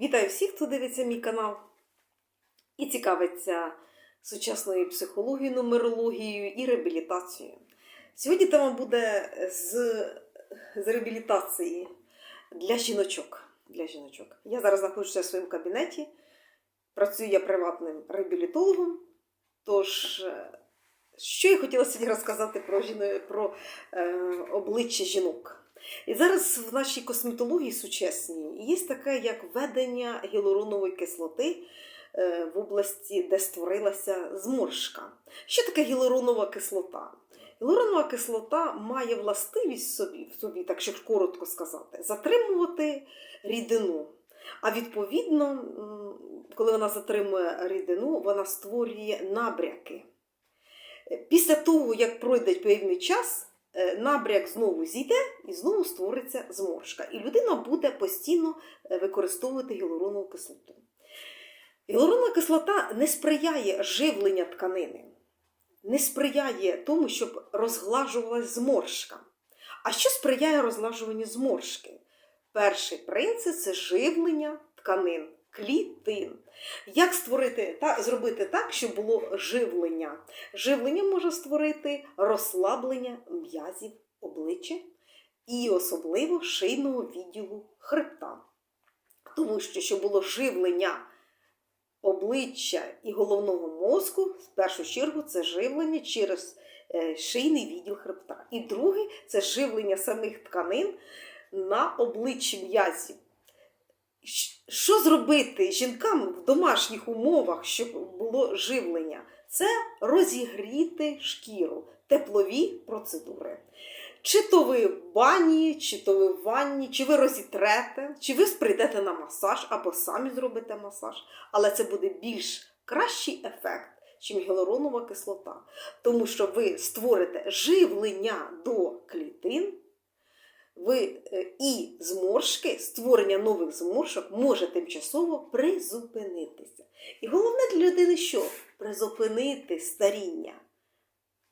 Вітаю всіх, хто дивиться мій канал і цікавиться сучасною психологією, нумерологією і реабілітацією. Сьогодні тема буде з, з реабілітації для жіночок. Для жіночок. Я зараз знаходжуся в своєму кабінеті, працюю я приватним реабілітологом. Тож, е, що я хотіла сьогодні розказати про, жіно... про е, обличчя жінок. І зараз в нашій косметології сучасній є таке, як введення гіалуронової кислоти е, в області, де створилася зморшка. Що таке гіалуронова кислота? Гіалуронова кислота має властивість собі, собі, так що коротко сказати, затримувати рідину. А відповідно, коли вона затримує рідину, вона створює набряки. Після того, як пройде певний час, набряк знову зійде і знову створиться зморшка. І людина буде постійно е, використовувати гіалуронову кислоту. Гіалуронова кислота не сприяє живлення тканини, не сприяє тому, щоб розглажувалась зморшка. А що сприяє розглажуванню зморшки? Перший принцип це живлення тканин, клітин. Як створити та зробити так, щоб було живлення? Живлення може створити розслаблення м'язів обличчя і особливо шийного відділу хребта. Тому що, щоб було живлення обличчя і головного мозку, в першу чергу, це живлення через е, шийний відділ хребта. І друге це живлення самих тканин на обличчі м'язів. Що зробити жінкам в домашніх умовах, щоб було живлення? Це розігріти шкіру, теплові процедури. Чи то ви в бані, чи то ви в ванні, чи ви розітрете, чи ви прийдете на масаж або самі зробите масаж, але це буде більш кращий ефект, чим гіалуронова кислота. Тому що ви створите живлення до клітин, ви е, і зморшки, створення нових зморшок може тимчасово призупинитися. І головне для людини що? Призупинити старіння.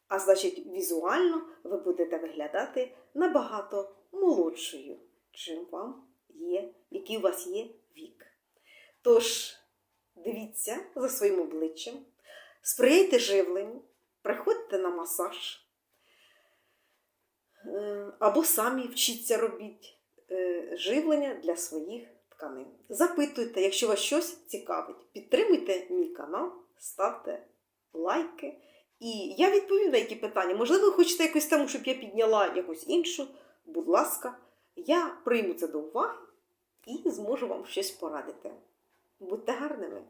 А значить, візуально ви будете виглядати набагато молодшою, чим вам є, який у вас є вік. Тож, дивіться за своїм обличчям, сприяйте живленню, приходьте на масаж. Е, або самі вчіться робіть е, живлення для своїх тканин. Запитуйте, якщо вас щось цікавить, підтримуйте мій канал, ставте лайки. І я відповім на які питання. Можливо, ви хочете якусь тему, щоб я підняла якусь іншу. Будь ласка, я прийму це до уваги і зможу вам щось порадити. Будьте гарними!